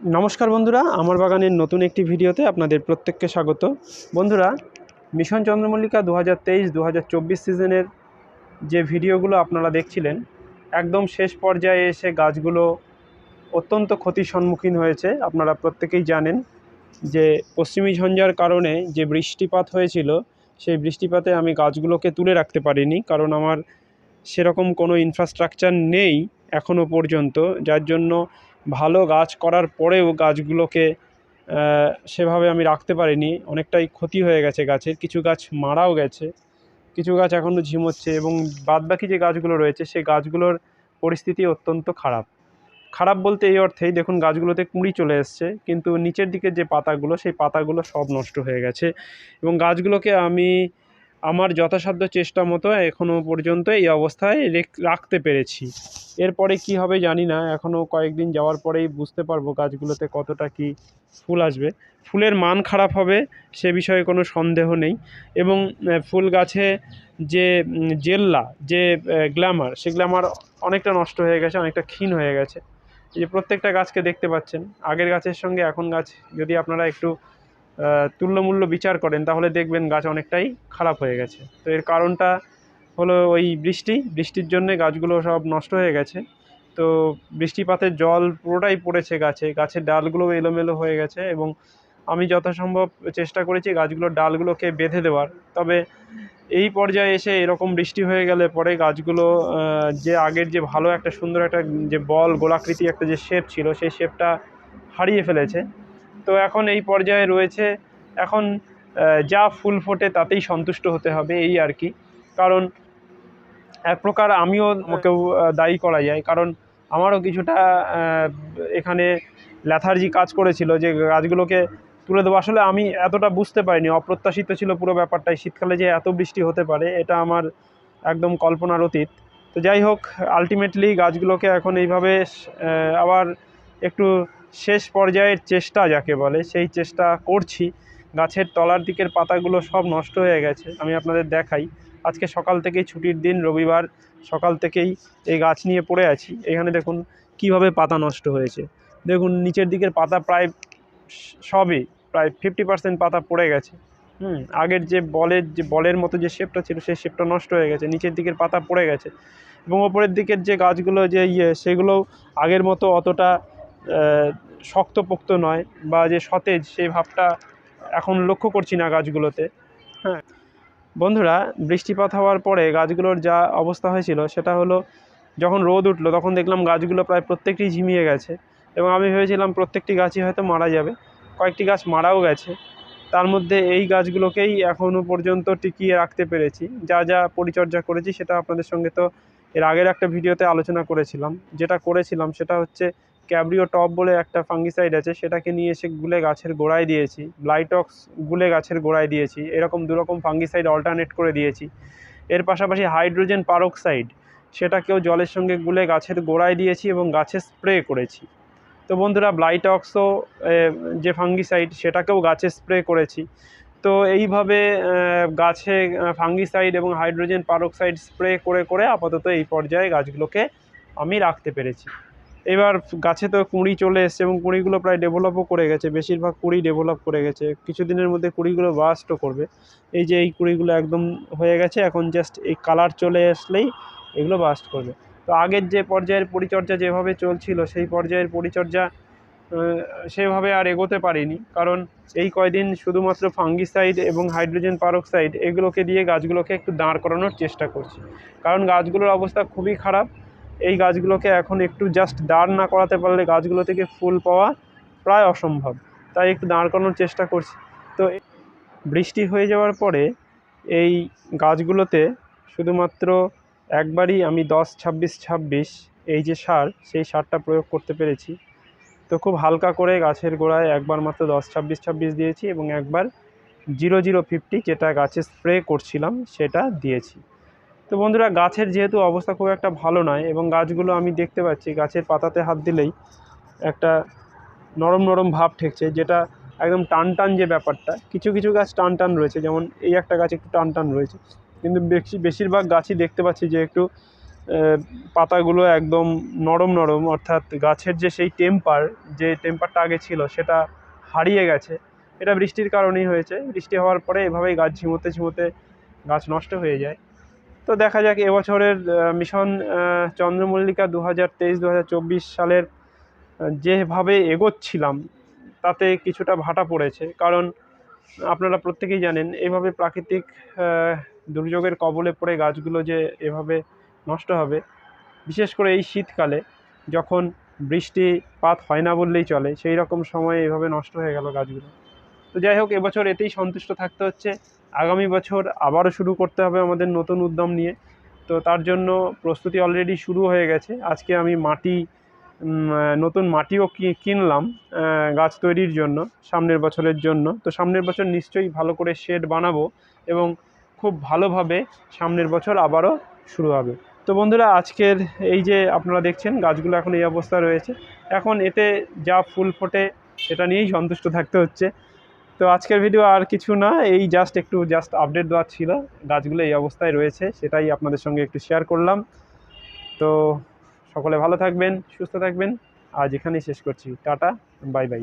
নমস্কার বন্ধুরা, আমার বাগানের নতুন একটি ভিডিওতে আপনাদের প্রত্যেককে স্বাগত। বন্ধুরা, মিশন চন্দ্রমল্লিকা দু হাজার তেইশ দু সিজনের যে ভিডিওগুলো আপনারা দেখছিলেন, একদম শেষ পর্যায়ে এসে গাছগুলো অত্যন্ত ক্ষতির সম্মুখীন হয়েছে। আপনারা প্রত্যেকেই জানেন যে পশ্চিমী ঝঞ্ঝার কারণে যে বৃষ্টিপাত হয়েছিল, সেই বৃষ্টিপাতে আমি গাছগুলোকে তুলে রাখতে পারিনি, কারণ আমার সেরকম কোনো ইনফ্রাস্ট্রাকচার নেই এখনও পর্যন্ত, যার জন্য ভালো গাছ করার পরেও গাছগুলোকে সেভাবে আমি রাখতে পারিনি। অনেকটাই ক্ষতি হয়ে গেছে গাছের। কিছু গাছ মারাও গেছে। কিছু গাছ এখনও ঝিমোচ্ছে এবং বাদবাকি যে গাছগুলো রয়েছে, সেই গাছগুলোর পরিস্থিতি অত্যন্ত খারাপ। খারাপ বলতে এই অর্থেই দেখুন, গাছগুলোতে কুঁড়ি চলে এসছে, কিন্তু নিচের দিকে যে পাতাগুলো, সেই পাতাগুলো সব নষ্ট হয়ে গেছে। এবং গাছগুলোকে আমি আমার যথাসাধ্য চেষ্টা মতো এখনও পর্যন্ত এই অবস্থায় রেখ- রাখতে পেরেছি। এরপরে কি হবে জানি না এখনও কয়েকদিন যাওয়ার পরেই বুঝতে পারব গাছগুলোতে কতটা কি ফুল আসবে। ফুলের মান খারাপ হবে, সে বিষয়ে কোনো সন্দেহ নেই এবং ফুল গাছে যে জেল্লা, যে গ্ল্যামার, সে গ্ল্যামার অনেকটা নষ্ট হয়ে গেছে, অনেকটা ক্ষীণ হয়ে গেছে। এই যে প্রত্যেকটা গাছকে দেখতে পাচ্ছেন, আগের গাছের সঙ্গে এখন গাছ, যদি আপনারা একটু তুল্যমূল্য বিচার করেন, তাহলে দেখবেন গাছ অনেকটাই খারাপ হয়ে গেছে। তো এর কারণটা হলো ওই বৃষ্টি, বৃষ্টির জন্যে গাছগুলো সব নষ্ট হয়ে গেছে। তো বৃষ্টিপাতের জল পুরোটাই পড়েছে গাছে, গাছের ডালগুলো এলোমেলো হয়ে গেছে এবং আমি যথাসম্ভব চেষ্টা করেছি গাছগুলোর ডালগুলোকে বেঁধে দেওয়ার। তবে এই পর্যায়ে এসে এরকম বৃষ্টি হয়ে গেলে পরে গাছগুলো যে আগের যে ভালো একটা সুন্দর একটা যে বল, গোলাকৃতি একটা যে শেপ ছিল, সেই শেপটা হারিয়ে ফেলেছে। তো এখন এই পর্যায়ে রয়েছে। এখন যা ফুল ফোটে তাতেই সন্তুষ্ট হতে হবে এই আর কি। কারণ এক প্রকার আমিও আহ, দায়ী করা যায়। কারণ আমারও কিছুটা এখানে ল্যাথার্জি কাজ করেছিল যে গাছগুলোকে তুলে দেবো আসলে আমি এতটা বুঝতে পারিনি অপ্রত্যাশিত ছিল পুরো ব্যাপারটাই। শীতকালে যে এত বৃষ্টি হতে পারে এটা আমার একদম কল্পনার অতীত। তো যাই হোক আলটিমেটলি গাছগুলোকে এখন এইভাবে আবার একটু শেষ পর্যায়ের চেষ্টা যাকে বলে, সেই চেষ্টা করছি। গাছের তলার দিকের পাতাগুলো সব নষ্ট হয়ে গেছে, আমি আপনাদের দেখাই। আজকে সকাল থেকেই ছুটির দিন, রবিবার সকাল থেকেই এই গাছ নিয়ে পড়ে আছি। এখানে দেখুন কীভাবে পাতা নষ্ট হয়েছে। দেখুন নিচের দিকের পাতা প্রায় সবই, প্রায় ফিফটি পার্সেন্ট পাতা পড়ে গেছে। হুম, আগের যে বলের যে, বলের মতো যে শেপটা ছিল, সেই শেপটা নষ্ট হয়ে গেছে। নিচের দিকের পাতা পড়ে গেছে। এবং ওপরের দিকের যে গাছগুলো, যে ইয়ে সেগুলো আগের মতো অতটা শক্তপোক্ত নয় বা যে সতেজ, সেই ভাবটা এখন লক্ষ্য করছি না গাছগুলোতে। হ্যাঁ। বন্ধুরা, বৃষ্টিপাত হওয়ার পরে গাছগুলোর যা অবস্থা হয়েছিল, সেটা হলো যখন রোদ উঠল, তখন দেখলাম গাছগুলো প্রায় প্রত্যেকটি ঝিমিয়ে গেছে এবং আমি ভেবেছিলাম প্রত্যেকটি গাছই হয়তো মারা যাবে। কয়েকটি গাছ মারাও গেছে। তার মধ্যে এই গাছগুলোকেই এখনও পর্যন্ত টিকিয়ে রাখতে পেরেছি। যা যা পরিচর্যা করেছি, সেটা আপনাদের সঙ্গে তো এর আগের একটা ভিডিওতে আলোচনা করেছিলাম। যেটা করেছিলাম, সেটা হচ্ছে ক্যাব্রিও টপ বলে একটা ফাঙ্গিসাইড আছে, সেটাকে নিয়ে এসে গুলে গাছের গোড়ায় দিয়েছি। ব্লাইটক্স গুলে গাছের গোড়ায় দিয়েছি। এরকম দুরকম ফাঙ্গিসাইড অল্টারনেট করে দিয়েছি। এর পাশাপাশি হাইড্রোজেন পারক্সাইড সেটাকেও জলের সঙ্গে গুলে গাছের গোড়ায় দিয়েছি এবং গাছে স্প্রে করেছি। তো বন্ধুরা ব্লাইটক্সও যে ফাঙ্গিসাইড, সেটাকেও গাছে স্প্রে করেছি। তো এইভাবে গাছে ফাঙ্গিসাইড এবং হাইড্রোজেন পারক্সাইড স্প্রে করে করে আপাতত এই পর্যায়ে গাছগুলোকে আমি রাখতে পেরেছি। এবার গাছে তো কুঁড়ি চলে এসছে এবং কুঁড়িগুলো প্রায় ডেভেলপও করে গেছে, বেশিরভাগ কুঁড়ি ডেভেলপ করে গেছে। কিছুদিনের মধ্যে কুঁড়িগুলো বাস্টও করবে। এই যে এই কুঁড়িগুলো একদম হয়ে গেছে, এখন জাস্ট এই কালার চলে আসলেই এগুলো বাস্ট করবে। তো আগের যে পর্যায়ের পরিচর্যা যেভাবে চলছিল, সেই পর্যায়ের পরিচর্যা সেভাবে আর এগোতে পারিনি। কারণ এই কয়দিন শুধুমাত্র ফাঙ্গিসাইড এবং হাইড্রোজেন পারক্সাইড এগুলোকে দিয়ে গাছগুলোকে একটু দাঁড় করানোর চেষ্টা করছি। কারণ গাছগুলোর অবস্থা খুবই খারাপ। এই গাছগুলোকে এখন একটু জাস্ট দাঁড় না করাতে পারলে গাছগুলো থেকে ফুল পাওয়া প্রায় অসম্ভব। তাই একটু দাঁড় করানোর চেষ্টা করছি। তো বৃষ্টি হয়ে যাওয়ার পরে এই গাছগুলোতে শুধুমাত্র একবারই আমি দশ, ছাব্বিশ ছাব্বিশ এই যে সার, সেই সারটা প্রয়োগ করতে পেরেছি। তো খুব হালকা করে গাছের গোড়ায় একবার মাত্র দশ, ছাব্বিশ ছাব্বিশ দিয়েছি এবং একবার জিরো জিরো, ফিফটি যেটা গাছে স্প্রে করছিলাম সেটা দিয়েছি। তো বন্ধুরা, গাছের যেহেতু অবস্থা খুব একটা ভালো নয় এবং গাছগুলো আমি দেখতে পাচ্ছি, গাছের পাতাতে হাত দিলেই একটা নরম নরম ভাব ঠেকছে, যেটা একদম টান টান যে ব্যাপারটা। কিছু কিছু গাছ টান টান রয়েছে, যেমন এই একটা গাছ একটু টান টান রয়েছে। কিন্তু বেশি, বেশিরভাগ গাছই দেখতে পাচ্ছি যে একটু পাতাগুলো একদম নরম নরম, অর্থাৎ গাছের যে সেই টেম্পার, যে টেম্পারটা আগে ছিল, সেটা হারিয়ে গেছে। এটা বৃষ্টির কারণেই হয়েছে। বৃষ্টি হওয়ার পরে এভাবেই গাছ ঝিমোতে ঝিমোতে গাছ নষ্ট হয়ে যায়। তো দেখা যাক, এবছরের মিশন চন্দ্রমল্লিকা দু হাজার তেইশ দু হাজার চব্বিশ সালের যেভাবে এগোচ্ছিলাম, তাতে কিছুটা ভাটা পড়েছে। কারণ আপনারা প্রত্যেকেই জানেন, এভাবে প্রাকৃতিক দুর্যোগের কবলে পড়ে গাছগুলো যে এভাবে নষ্ট হবে, বিশেষ করে এই শীতকালে যখন বৃষ্টিপাত হয় না বললেই চলে, সেই রকম সময়ে এভাবে নষ্ট হয়ে গেল গাছগুলো। তো যাই হোক, এবছর এতেই সন্তুষ্ট থাকতে হচ্ছে। আগামী বছর আবারও শুরু করতে হবে আমাদের নতুন উদ্যম নিয়ে। তো তার জন্য প্রস্তুতি অলরেডি শুরু হয়ে গেছে। আজকে আমি মাটি নতুন মাটিও কিনলাম গাছ তৈরির জন্য, সামনের বছরের জন্য। তো সামনের বছর নিশ্চয়ই ভালো করে শেড বানাবো এবং খুব ভালোভাবে সামনের বছর আবারও শুরু হবে। তো বন্ধুরা, আজকের এই যে আপনারা দেখছেন, গাছগুলো এখন এই অবস্থা রয়েছে। এখন এতে যা ফুল ফোটে, সেটা নিয়েই সন্তুষ্ট থাকতে হচ্ছে। তো আজকের ভিডিও আর কিছু না, এই জাস্ট একটু জাস্ট আপডেট দেওয়ার ছিল। গাছগুলো এই অবস্থায় রয়েছে, সেটাই আপনাদের সঙ্গে একটু শেয়ার করলাম। তো সকলে ভালো থাকবেন, সুস্থ থাকবেন। আজ এখানেই শেষ করছি। Tata bye bye